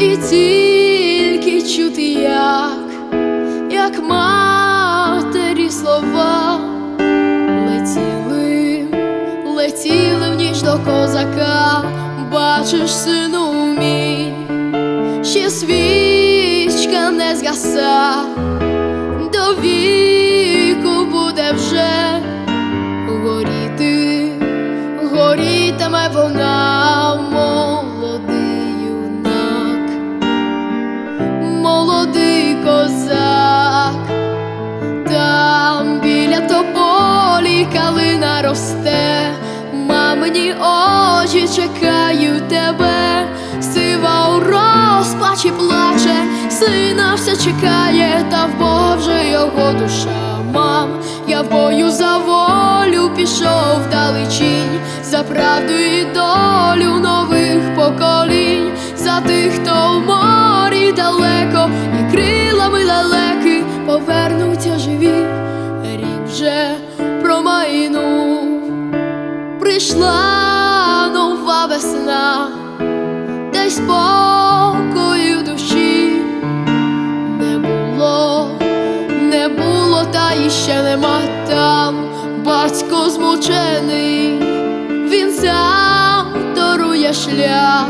тільки чути, як, як матері слова летіли, летіли в ніч до козака, бачиш, сину мій, ще свічка не згаса, розпачі плаче, сина все чекає, та в Бога його душа. Мам, я в бою за волю пішов вдалечінь, за правду і долю нових поколінь, за тих, хто в морі далеко, і крилами лелеки повернуться живі, рік вже промайнув. Прийшла нова весна, та і ще нема там. Батько змучений, він сам дарує шлях,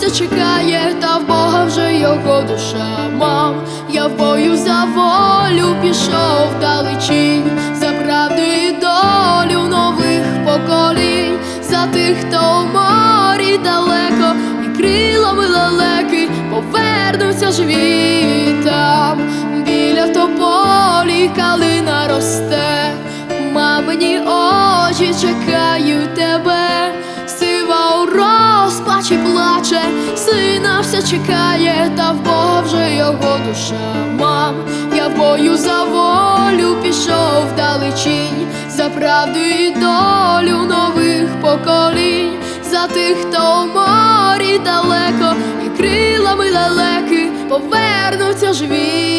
все чекає, та в Бога вже його душа. Мам, я в бою за волю пішов вдалечінь, за правду і долю нових поколінь, за тих, хто в морі далеко, і крилами лелеки повернуться живі все чекає, та в Бога вже його душа. Мам, я в бою за волю пішов далечінь, за правду і долю нових поколінь, за тих, хто в морі далеко, і крилами далеки повернуться живі.